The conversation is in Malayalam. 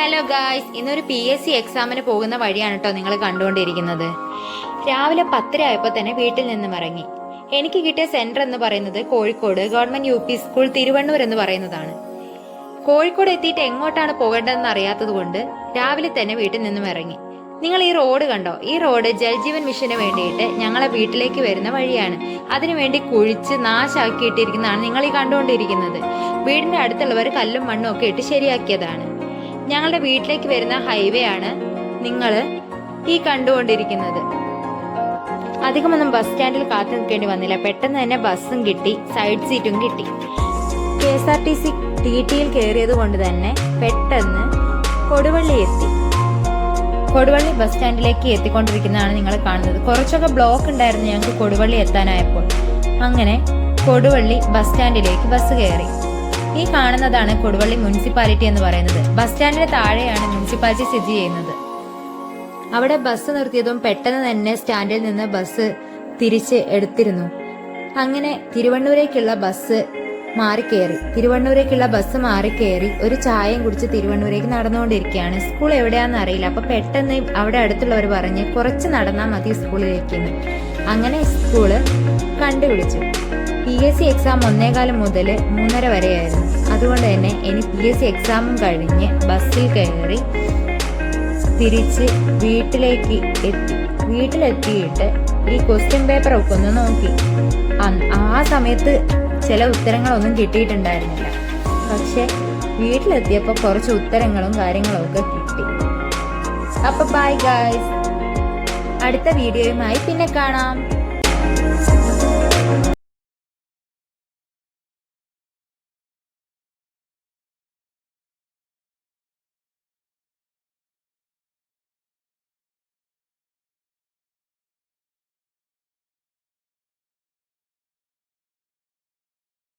ഹലോ ഗായ്സ് ഇന്നൊരു പി എസ് സി എക്സാമിന് പോകുന്ന വഴിയാണ് കേട്ടോ നിങ്ങൾ കണ്ടുകൊണ്ടിരിക്കുന്നത്. രാവിലെ പത്തര ആയപ്പോൾ തന്നെ വീട്ടിൽ നിന്നും ഇറങ്ങി. എനിക്ക് കിട്ടിയ സെന്റർ എന്ന് പറയുന്നത് Kozhikode government U P school Thiruvannur എന്ന് പറയുന്നതാണ്. കോഴിക്കോട് എത്തിയിട്ട് എങ്ങോട്ടാണ് പോകേണ്ടതെന്ന് അറിയാത്തത് കൊണ്ട് രാവിലെ തന്നെ വീട്ടിൽ നിന്നും ഇറങ്ങി. നിങ്ങൾ ഈ റോഡ് കണ്ടോ? ഈ റോഡ് ജൽജീവൻ മിഷന് വേണ്ടിയിട്ട് ഞങ്ങളെ വീട്ടിലേക്ക് വരുന്ന വഴിയാണ്. അതിനുവേണ്ടി കുഴിച്ച് നാശാക്കിയിട്ടിരിക്കുന്നതാണ് നിങ്ങൾ ഈ കണ്ടുകൊണ്ടിരിക്കുന്നത്. വീടിന്റെ അടുത്തുള്ളവർ കല്ലും മണ്ണും ഒക്കെ ഇട്ട് ശരിയാക്കിയതാണ്. ഞങ്ങളുടെ വീട്ടിലേക്ക് വരുന്ന ഹൈവേ ആണ് നിങ്ങൾ ഈ കണ്ടുകൊണ്ടിരിക്കുന്നത്. അധികമൊന്നും ബസ് സ്റ്റാൻഡിൽ കാത്തു നിൽക്കേണ്ടി വന്നില്ല. പെട്ടെന്ന് തന്നെ ബസ്സും കിട്ടി സൈഡ് സീറ്റും കിട്ടി K S R T C T ടിയിൽ കയറിയത് കൊണ്ട് തന്നെ പെട്ടെന്ന് കൊടുവള്ളി എത്തി. കൊടുവള്ളി ബസ് സ്റ്റാൻഡിലേക്ക് എത്തിക്കൊണ്ടിരിക്കുന്നതാണ് നിങ്ങൾ കാണുന്നത്. കുറച്ചൊക്കെ ബ്ലോക്ക് ഉണ്ടായിരുന്നു ഞങ്ങൾക്ക് കൊടുവള്ളി എത്താനായപ്പോൾ. അങ്ങനെ കൊടുവള്ളി ബസ് സ്റ്റാൻഡിലേക്ക് ബസ് കയറി ഈ കാണുന്നതാണ് കൊടുവള്ളി മുനിസിപ്പാലിറ്റി എന്ന് പറയുന്നത്. ബസ് സ്റ്റാൻഡിന് താഴെയാണ് മുനിസിപ്പാലിറ്റി സ്ഥിതി ചെയ്യുന്നത്. അവിടെ ബസ് നിർത്തിയതും പെട്ടെന്ന് തന്നെ സ്റ്റാൻഡിൽ നിന്ന് ബസ് തിരിച്ച് എടുത്തിരുന്നു. അങ്ങനെ തിരുവണ്ണൂരേക്കുള്ള ബസ് മാറിക്കയറി തിരുവണ്ണൂരേക്കുള്ള ബസ് മാറിക്കയറി ഒരു ചായയും കുടിച്ച് തിരുവണ്ണൂരേക്ക് നടന്നുകൊണ്ടിരിക്കുകയാണ്. സ്കൂൾ എവിടെയാന്ന് അറിയില്ല. അപ്പൊ പെട്ടെന്ന് അവിടെ അടുത്തുള്ളവർ പറഞ്ഞ് കുറച്ച് നടന്നാൽ മതി സ്കൂളിലേക്ക് അങ്ങനെ സ്കൂൾ കണ്ടുപിടിച്ചു. പി എസ് സി എക്സാം ഒന്നേകാലം മുതൽ മൂന്നര വരെയായിരുന്നു. അതുകൊണ്ട് തന്നെ ഇനി പി എസ് സി എക്സാമും കഴിഞ്ഞ് ബസ്സിൽ കയറി തിരിച്ച് വീട്ടിലേക്ക് എത്തി. വീട്ടിലെത്തിയിട്ട് ഈ ക്വസ്റ്റ്യൻ പേപ്പർ ഒക്കെ ഒന്ന് നോക്കി. ആ സമയത്ത് ചില ഉത്തരങ്ങളൊന്നും കിട്ടിയിട്ടുണ്ടായിരുന്നില്ല. പക്ഷെ വീട്ടിലെത്തിയപ്പോൾ കുറച്ച് ഉത്തരങ്ങളും കാര്യങ്ങളും ഒക്കെ കിട്ടി. അപ്പൊ ബൈ ഗായ്സ് അടുത്ത വീഡിയോയുമായി പിന്നെ കാണാം.